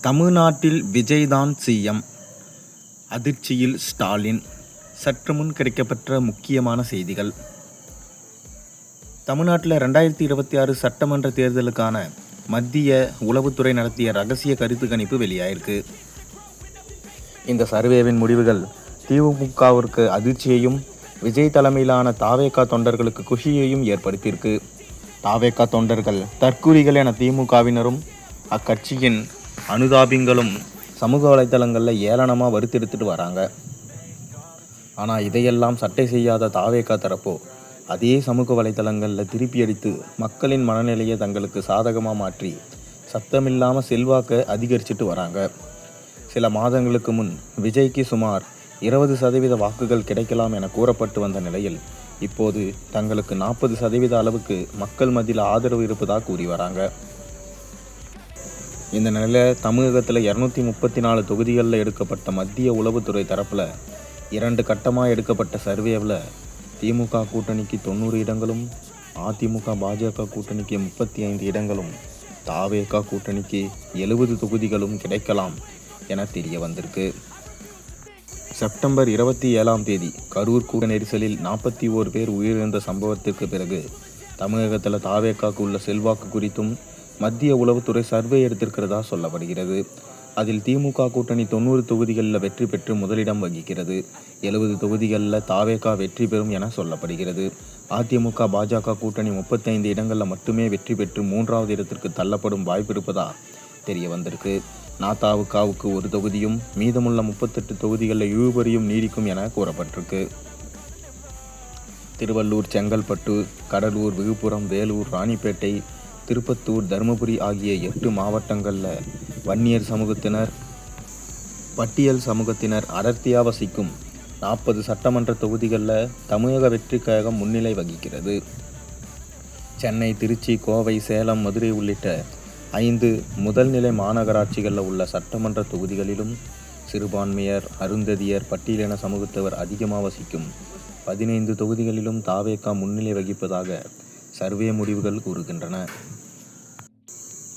தமிழ்நாட்டில் விஜய்தான் சிஎம். அதிர்ச்சியில் ஸ்டாலின். சற்று முன் கிடைக்கப்பெற்ற முக்கியமான செய்திகள். தமிழ்நாட்டில் ரெண்டாயிரத்தி இருபத்தி ஆறு சட்டமன்ற தேர்தலுக்கான மத்திய உளவுத்துறை நடத்திய ரகசிய கருத்து கணிப்பு வெளியாயிருக்கு. இந்த சர்வேவின் முடிவுகள் திமுகவிற்கு அதிர்ச்சியையும் விஜய் தலைமையிலான தாவேகா தொண்டர்களுக்கு குஷியையும் ஏற்படுத்தியிருக்கு. தாவேகா தொண்டர்கள் தற்கூரிகள் என திமுகவினரும் அக்கட்சியின் அனுதாபிங்களும் சமூக வலைத்தளங்களில் ஏளனமாக வறுத்தெடுத்துட்டு வராங்க. ஆனால் இதையெல்லாம் சட்டை செய்யாத தாவேக்கா தரப்போ அதே சமூக வலைத்தளங்களில் திருப்பி அடித்து மக்களின் மனநிலையை தங்களுக்கு சாதகமாக மாற்றி சத்தமில்லாமல் செல்வாக்கை அதிகரிச்சிட்டு வராங்க. சில மாதங்களுக்கு முன் விஜய்க்கு சுமார் இருபது சதவீத வாக்குகள் கிடைக்கலாம் என கூறப்பட்டு வந்த நிலையில் இப்போது தங்களுக்கு நாற்பது சதவீத அளவுக்கு மக்கள் மத்தியில் ஆதரவு இருப்பதாக கூறி வராங்க. இந்த நிலையில் தமிழகத்தில் இரநூத்தி முப்பத்தி நாலு தொகுதிகளில் எடுக்கப்பட்ட மத்திய உளவுத்துறை தரப்பில் இரண்டு கட்டமாக எடுக்கப்பட்ட சர்வேவில் திமுக கூட்டணிக்கு தொண்ணூறு இடங்களும் அதிமுக பாஜக கூட்டணிக்கு முப்பத்தி ஐந்து இடங்களும் தாவேகா கூட்டணிக்கு எழுபது தொகுதிகளும் கிடைக்கலாம் என தெரிய வந்திருக்கு. செப்டம்பர் இருபத்தி ஏழாம் தேதி கரூர் கூட்ட நெரிசலில் நாற்பத்தி ஓர் பேர் உயிரிழந்த சம்பவத்திற்கு பிறகு தமிழகத்தில் தாவேக்காக்கு உள்ள செல்வாக்கு குறித்தும் மத்திய உளவுத்துறை சர்வே எடுத்திருக்கிறதா சொல்லப்படுகிறது. அதில் திமுக கூட்டணி தொண்ணூறு தொகுதிகளில் வெற்றி பெற்று முதலிடம் வகிக்கிறது. எழுபது தொகுதிகளில் தாவேகா வெற்றி பெறும் என சொல்லப்படுகிறது. அதிமுக பாஜக கூட்டணி முப்பத்தைந்து இடங்களில் மட்டுமே வெற்றி பெற்று மூன்றாவது இடத்திற்கு தள்ளப்படும் வாய்ப்பு இருப்பதா தெரிய வந்திருக்கு. நாத்தாவுக்காவுக்கு ஒரு தொகுதியும் மீதமுள்ள முப்பத்தெட்டு தொகுதிகளில் இழுபறியும் நீடிக்கும் என கூறப்பட்டிருக்கு. திருவள்ளூர் செங்கல்பட்டு கடலூர் விழுப்புரம் வேலூர் ராணிப்பேட்டை திருப்பத்தூர் தருமபுரி ஆகிய எட்டு மாவட்டங்களில் வன்னியர் சமூகத்தினர் பட்டியல் சமூகத்தினர் அடர்த்தியாக வசிக்கும் நாற்பது சட்டமன்ற தொகுதிகளில் தமிழக வெற்றி கழகம் முன்னிலை வகிக்கிறது. சென்னை திருச்சி கோவை சேலம் மதுரை உள்ளிட்ட ஐந்து முதல்நிலை மாநகராட்சிகளில் உள்ள சட்டமன்ற தொகுதிகளிலும் சிறுபான்மையர் அருந்ததியர் பட்டியலின சமூகத்தவர் அதிகமாக வசிக்கும் பதினைந்து தொகுதிகளிலும் தாவேக்கா முன்னிலை வகிப்பதாக சர்வே முடிவுகள் கூறுகின்றன.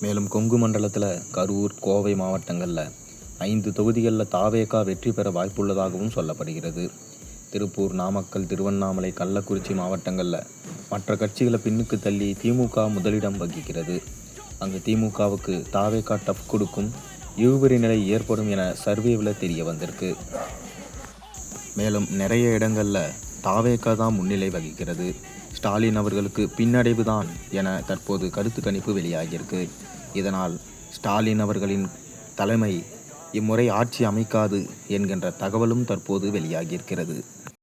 மேலும் கொங்கு மண்டலத்தில் கரூர் கோவை மாவட்டங்களில் ஐந்து தொகுதிகளில் தாவேகா வெற்றி பெற வாய்ப்புள்ளதாகவும் சொல்லப்படுகிறது. திருப்பூர் நாமக்கல் திருவண்ணாமலை கள்ளக்குறிச்சி மாவட்டங்களில் மற்ற கட்சிகளை பின்னுக்கு தள்ளி திமுக முதலிடம் வகிக்கிறது. அங்கு திமுகவுக்கு தாவேகா டஃப் கொடுக்கும் இழுபறி நிலை ஏற்படும் என சர்வேவில் தெரிய வந்திருக்கு. மேலும் நிறைய இடங்களில் தாவேகா தான் முன்னிலை வகிக்கிறது. ஸ்டாலின் அவர்களுக்கு பின்னடைவு தான் என தற்போது கருத்து கணிப்பு வெளியாகியிருக்கு. இதனால் ஸ்டாலின் அவர்களின் தலைமை இம்முறை ஆட்சி அமைக்காது என்கின்ற தகவலும் தற்போது வெளியாகியிருக்கிறது.